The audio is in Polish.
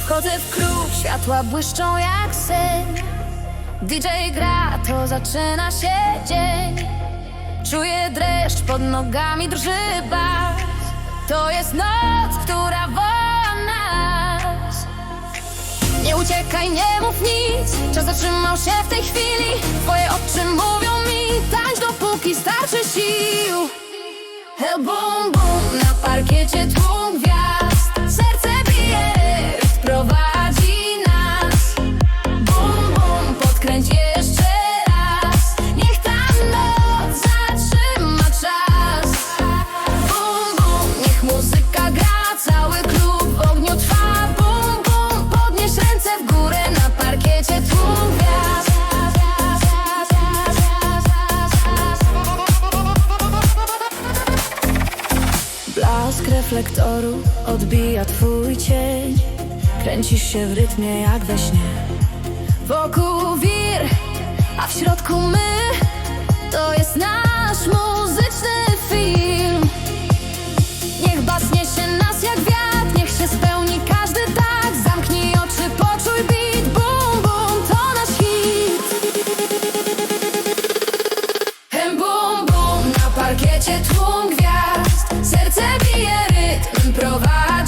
Wchodzę w klub, światła błyszczą jak sen. DJ gra, to zaczyna się dzień. Czuję dreszcz, pod nogami drży bas. To jest noc, uciekaj, nie mów nic. Czas zatrzymał się w tej chwili. Twoje oczy mówią mi Tańcz dopóki starczy sił. Hell boom boom Na parkiecie tłum Blask reflektoru odbija twój cień. Kręcisz się w rytmie jak we śnie. Wokół wir, a w środku my. To jest nasz muzyczny film. Niech basnie się nas jak wiatr Niech się spełni każdy tak. Zamknij oczy, poczuj beat. Bum, bum, to nasz hit. Hem, bum, bum Na parkiecie twój provar.